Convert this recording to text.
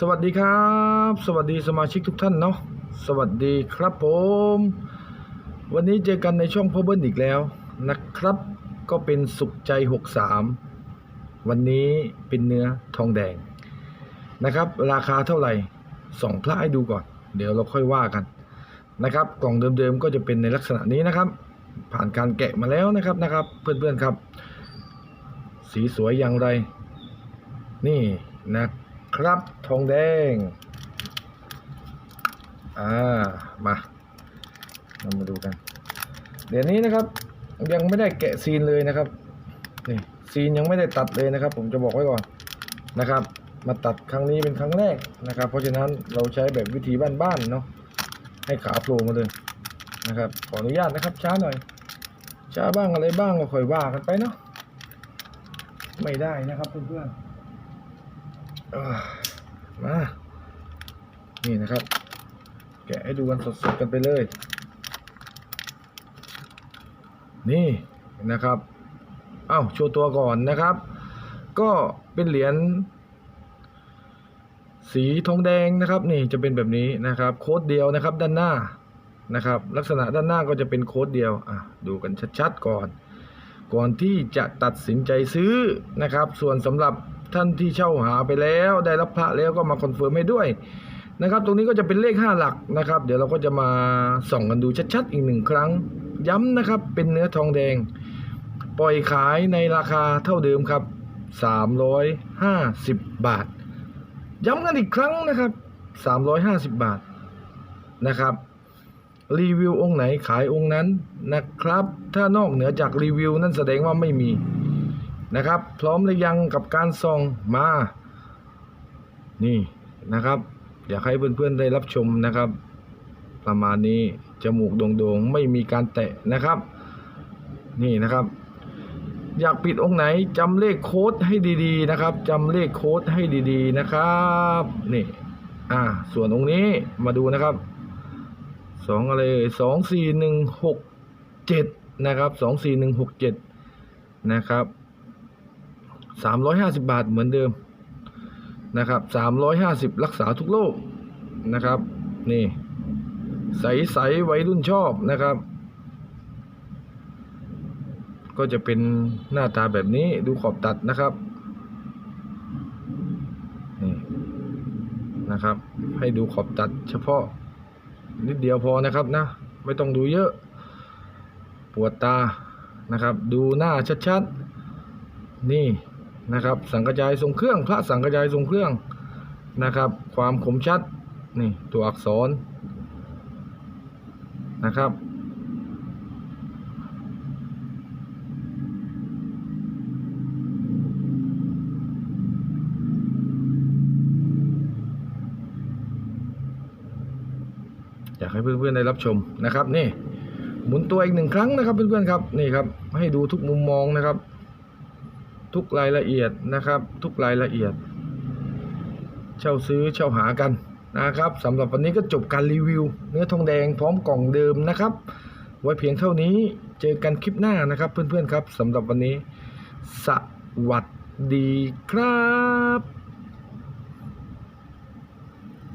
สวัสดีครับ สวัสดีสมาชิกทุกท่านเนาะสวัสดีครับผม วันนี้เจอกันในช่องพ่อเบิ้ลอีกแล้วนะครับ ก็เป็นสุขใจ 63 วันนี้เป็นเนื้อทองแดงนะครับ ราคาเท่าไหร่ส่องพระให้ดูก่อน เดี๋ยวเราค่อยว่ากันนะครับ กล่องเดิมๆก็จะเป็นในลักษณะนี้นะครับ ผ่านการแกะมาแล้วนะครับนะครับ เพื่อนๆครับ สีสวยอย่างไร นี่นะ ครับทองแดง อ่า มาเรามาดูกัน เดี๋ยวนี้นะครับ ยังไม่ได้แกะซีนเลยนะครับนี่ซีนยังไม่ได้ตัดเลยนะครับ ผมจะบอกไว้ก่อนนะครับ มาตัดครั้งนี้เป็นครั้งแรกนะครับ เพราะฉะนั้นเราใช้แบบวิธีบ้านๆเนาะให้ขาโผล่มาเลยนะครับ ขออนุญาตนะครับ ช้าหน่อย ช้าบ้างอะไรบ้างก็ค่อยว่ากันไปเนาะไม่ได้นะครับเพื่อนๆ มา นี่นะครับ แกะให้ดูกันสดๆกันไปเลย นี่นะครับ เอ้าโชว์ตัวก่อนนะครับ ก็เป็นเหรียญสีทองแดงนะครับ นี่จะเป็นแบบนี้นะครับ โค้ดเดียวนะครับด้านหน้านะครับ ลักษณะด้านหน้าก็จะเป็นโค้ดเดียวอะดูกันชัดๆก่อน ก่อนที่จะตัดสินใจซื้อนะครับ ส่วนสำหรับ ท่านที่เช่าหาไปแล้ว ได้รับพระแล้วก็มาคอนเฟิร์มให้ด้วยนะครับ ตรงนี้ก็จะเป็นเลข 5 หลักนะครับ เดี๋ยวเราก็จะมาส่องกันดูชัดๆ อีกหนึ่งครั้ง ย้ำนะครับ เป็นเนื้อทองแดง ปล่อยขายในราคาเท่าเดิมครับ 350 บาท ย้ำกันอีกครั้งนะครับ 350 บาทนะครับรีวิวองค์ไหนขายองค์นั้นนะครับ ถ้านอกเหนือจากรีวิวนั่นแสดงว่าไม่มี นะครับ พร้อมหรือยังกับการส่องมา นี่นะครับ อยากให้เพื่อนๆได้รับชมนะครับ ประมาณนี้จมูกโด่งๆ ไม่มีการแตะนะครับ นี่นะครับ อยากปิดองค์ไหนจำเลขโค้ดให้ดีๆนะครับจำเลขโค้ดให้ดีๆนะครับนี่อ่าส่วนองค์นี้มาดูนะครับสองอะไรสองสี่หนึ่งหกเจ็ดนะครับสองสี่หนึ่งหกเจ็ดนะครับ สามร้อยห้าสิบบาทเหมือนเดิมนะครับสามร้อยห้าสิบรักษาทุกโรคนะครับ นี่ใสใสวัยรุ่นชอบนะครับ ก็จะเป็นหน้าตาแบบนี้ดูขอบตัดนะครับนี่นะครับ ให้ดูขอบตัดเฉพาะนิดเดียวพอนะครับนะ ไม่ต้องดูเยอะ ปวดตานะครับ ดูหน้าชัดๆ นี่ นะครับ สังกระจายทรงเครื่อง พระสังกระจายทรงเครื่องนะครับ ความคมชัดนี่ตัวอักษรนะครับ อยากให้เพื่อนๆได้รับชมนะครับนี่หมุนตัวอีกหนึ่งครั้งนะครับเพื่อนๆครับนี่ครับให้ดูทุกมุมมองนะครับ ทุกรายละเอียดนะครับ ทุกรายละเอียด เช่าซื้อเช่าหากันนะครับสำหรับวันนี้ก็จบการรีวิว เนื้อทองแดงพร้อมกล่องเดิมนะครับ ไว้เพียงเท่านี้เจอกันคลิปหน้านะครับ เพื่อนๆครับสำหรับวันนี้ สวัสดีครับ